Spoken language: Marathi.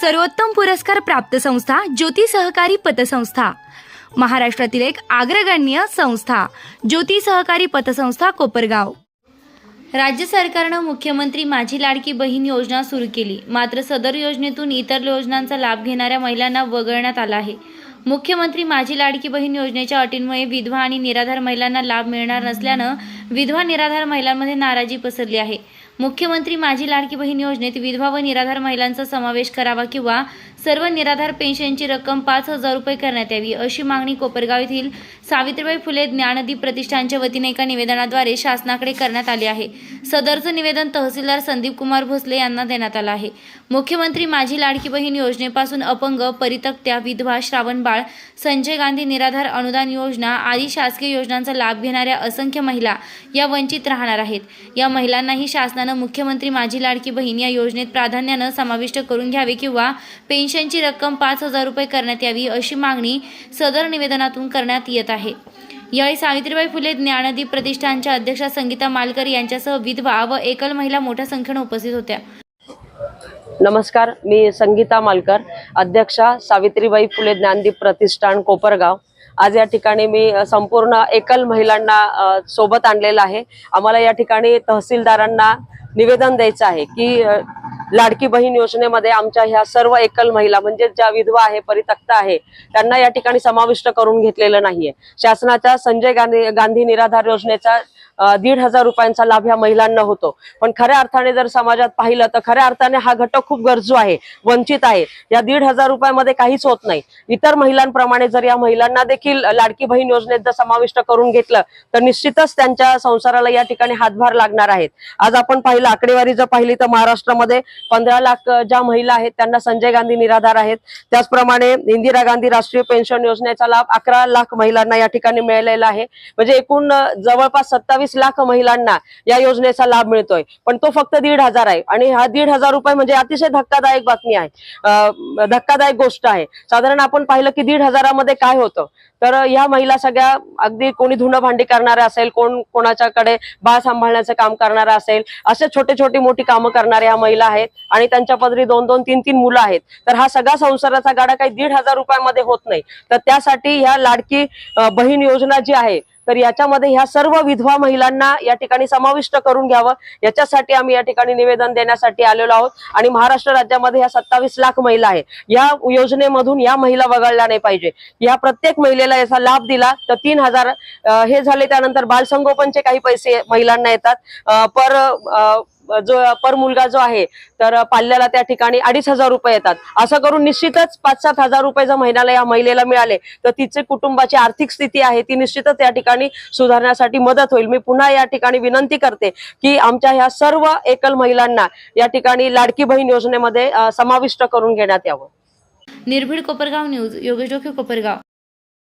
सर्वोत्तम पुरस्कार प्राप्त संस्था ज्योती सहकारी पतसंस्था. महाराष्ट्रातील एक अग्रगण्य संस्था ज्योती सहकारी पतसंस्था कोपरगाव. राज्य सरकारनं मुख्यमंत्री माझी लाडकी बहीण योजना सुरू केली. मात्र सदर योजनेतून इतर योजनांचा लाभ घेणाऱ्या महिलांना वगळण्यात आला आहे. मुख्यमंत्री माझी लाडकी बहीण योजनेच्या अटींमुळे विधवा आणि निराधार महिलांना लाभ मिळणार नसल्यानं विधवा निराधार महिलांमध्ये नाराजी पसरली आहे. मुख्यमंत्री माझी लाडकी बहीण योजनेत विधवा व निराधार महिलांचा समावेश करावा किंवा सर्व निराधार पेन्शनची रक्कम पाच हजार रुपये करण्यात यावी अशी मागणी कोपरगाव येथील सावित्रीबाई फुले ज्ञानदीप प्रतिष्ठानच्या वतीने एका निवेदनाद्वारे शासनाकडे करण्यात आले आहे. सदरचं निवेदन तहसीलदार संदीप कुमार भोसले यांना देण्यात आलं आहे. मुख्यमंत्री माझी लाडकी बहीण योजनेपासून अपंग परितक्त्या विधवा श्रावणबाळ संजय गांधी निराधार अनुदान योजना आदी शासकीय योजनांचा लाभ घेणाऱ्या असंख्य महिला या वंचित राहणार आहेत. या महिलांनाही शासनानं मुख्यमंत्री माझी लाडकी बहीण या योजनेत प्राधान्यानं समाविष्ट करून घ्यावे किंवा पेन्शनची रक्कम पाच हजार रुपये करण्यात यावी अशी मागणी सदर निवेदनातून करण्यात येत आहे. यावेळी सावित्रीबाई फुले ज्ञानदीप प्रतिष्ठानच्या अध्यक्षा संगीता मालकर यांच्यासह विधवा व एकल महिला मोठ्या संख्येनं उपस्थित होत्या. नमस्कार मी संगीता मालकर अध्यक्षा सावित्रीबाई फुले ज्ञानदीप प्रतिष्ठान कोपरगाव. आज या ठिकाणी मी संपूर्ण एकल महिलांना सोबत आणलेलं आहे. आम्हाला या ठिकाणी तहसीलदारांना निवेदन द्यायचं आहे की लाडकी बहीण योजनेमध्ये आमच्या ह्या सर्व एकल महिला म्हणजे ज्या विधवा आहे परितक्ता आहे त्यांना या ठिकाणी समाविष्ट करून घेतलेलं नाहीये. शासनाच्या संजय गांधी गांधी निराधार योजनेचा दीड हजार रुपयांचा लाभ ह्या महिलांना होतो. पण खऱ्या अर्थाने जर समाजात पाहिलं तर खऱ्या अर्थाने हा घटक खूप गरजू आहे वंचित आहे. या दीड हजार रुपयामध्ये काहीच होत नाही. इतर महिलांप्रमाणे जर या महिलांना देखील लाडकी बहीण योजनेत जर समाविष्ट करून घेतलं तर निश्चितच त्यांच्या संसाराला या ठिकाणी हातभार लागणार आहेत. आज आपण पाहिलं आकडेवारी जर पाहिली तर महाराष्ट्रामध्ये पंधरा लाख ज्या महिला आहेत त्यांना संजय गांधी निराधार आहेत. त्याचप्रमाणे इंदिरा गांधी राष्ट्रीय पेन्शन योजनेचा लाभ अकरा लाख महिलांना या ठिकाणी मिळालेला आहे. म्हणजे एकूण जवळपास सत्तावीस लाख महिलांना या योजनेचा लाभ मिळतोय. पण तो फक्त दीड हजार आहे. आणि हा दीड हजार रुपये म्हणजे अतिशय धक्कादायक बातमी आहे. धक्कादायक गोष्ट आहे. साधारण आपण पाहिलं की दीड हजारामध्ये काय होतं? तर ह्या महिला सगळ्या अगदी कोणी धुणं भांडी करणाऱ्या असेल कोण कोणाच्याकडे बाळ सांभाळण्याचं काम करणारा असेल असे छोटे छोटी मोठी कामं करणाऱ्या ह्या महिला आहेत आणि त्यांच्या पदरी दोन दोन तीन तीन मुलं आहेत. तर हा सगळा संसाराचा गाडा काही दीड हजार रुपयामध्ये होत नाही. तर त्यासाठी ह्या लाडकी बहीण योजना जी आहे तर याच्यामध्ये ह्या सर्व विधवा महिलांना या ठिकाणी समाविष्ट करून घ्यावं. याच्यासाठी आम्ही या ठिकाणी निवेदन देण्यासाठी आलेलो आहोत. आणि महाराष्ट्र राज्यामध्ये ह्या सत्तावीस लाख महिला आहे. या योजनेमधून या महिला वगळल्या नाही पाहिजे. या प्रत्येक महिलेला याचा लाभ दिला तर तीन हजार हे झाले त्यानंतर बालसंगोपनचे काही पैसे महिलांना येतात. पर आ, जो पर मुलगा जो आहे तर पाल्याला त्या ठिकाणी अडीच हजार रुपये येतात. असं करून निश्चितच पाच सात हजार रुपये जर महिन्याला या महिलेला मिळाले तर तिचे कुटुंबाची आर्थिक स्थिती आहे ती निश्चितच या ठिकाणी सुधारण्यासाठी मदत होईल. मी पुन्हा या ठिकाणी विनंती करते की आमच्या ह्या सर्व एकल महिलांना या ठिकाणी लाडकी बहीण योजनेमध्ये समाविष्ट करून घेण्यात यावं. निर्भीड कोपरगाव न्यूज योगेश डोके कोपरगाव.